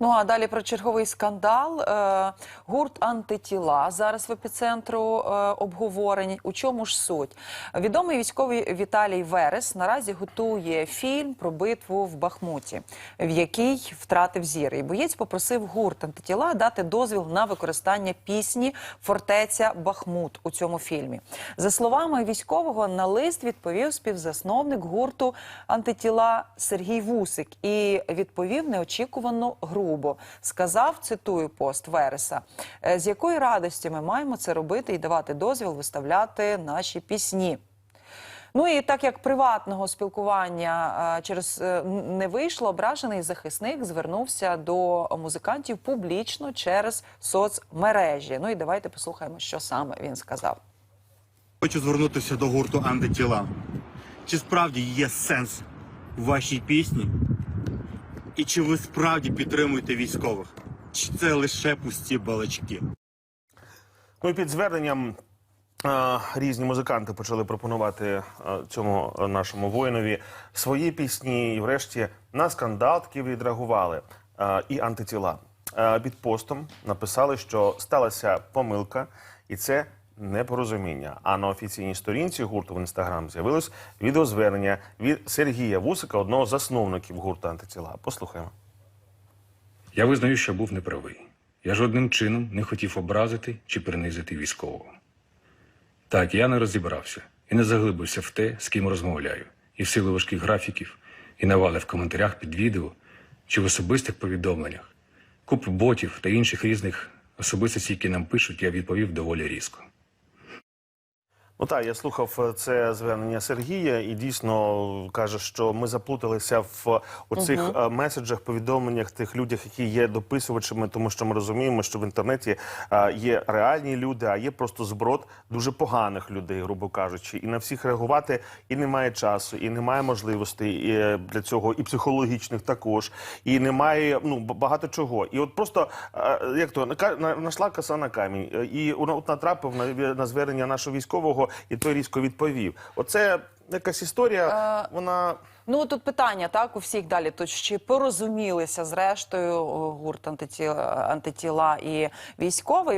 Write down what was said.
Ну а далі про черговий скандал. Е, Гурт антитіла зараз в епіцентру е, обговорень. У чому ж суть? Відомий військовий Віталій Верес наразі готує фільм про битву в Бахмуті, в якій втратив зір. І боєць попросив гурт антитіла дати дозвіл на використання пісні Фортеця Бахмут у цьому фільмі. За словами військового, на лист відповів співзасновник гурту антитіла Сергій Вусик і відповів неочікувано грубо. Сказав, цитую пост Вереса, «Е, з якої радості ми маємо це робити і давати дозвіл виставляти наші пісні. Ну і так як приватного спілкування через е, не вийшло, ображений захисник звернувся до музикантів публічно через соцмережі. Ну і давайте послухаємо, що саме він сказав. Хочу звернутися до гурту антитіла. Чи справді є сенс в вашій пісні? І чи ви справді підтримуєте військових? Чи це лише пусті балачки? Ну і під зверненням різні музиканти почали пропонувати цьому нашому воїнові свої пісні. І врешті на скандал таки відреагували і антитіла. Під постом написали, що сталася помилка, і це непорозуміння. А на офіційній сторінці гурту в інстаграм з'явилось відеозвернення від Сергія Вусика, одного з засновників гурту антитіла. Послухаємо. Я визнаю, що був неправий. Я жодним чином не хотів образити чи принизити військового. Так, я не розібрався і не заглибився в те, з ким розмовляю, і в силу важких графіків, і навали в коментарях під відео чи в особистих повідомленнях. Купу ботів та інших різних особистостей, які нам пишуть, я відповів доволі різко. Ну так, я слухав е, це звернення Сергія, і дійсно каже, що ми заплуталися в оцих е, меседжах, повідомленнях тих людях, які є дописувачами, тому що ми розуміємо, що в інтернеті е, є реальні люди, а є просто зброд дуже поганих людей, грубо кажучи, і на всіх реагувати і немає часу, і немає можливостей і, е, для цього, і психологічних також, і немає ну багато чого. І от просто е, як то на- нашла коса на камінь, е, і от натрапив на, на звернення нашого військового, і той різко відповів. Оце якась історія. Вона Ну тут питання так у всіх далі. То чи порозумілися зрештою гурт антитіла, антитіла і військовий.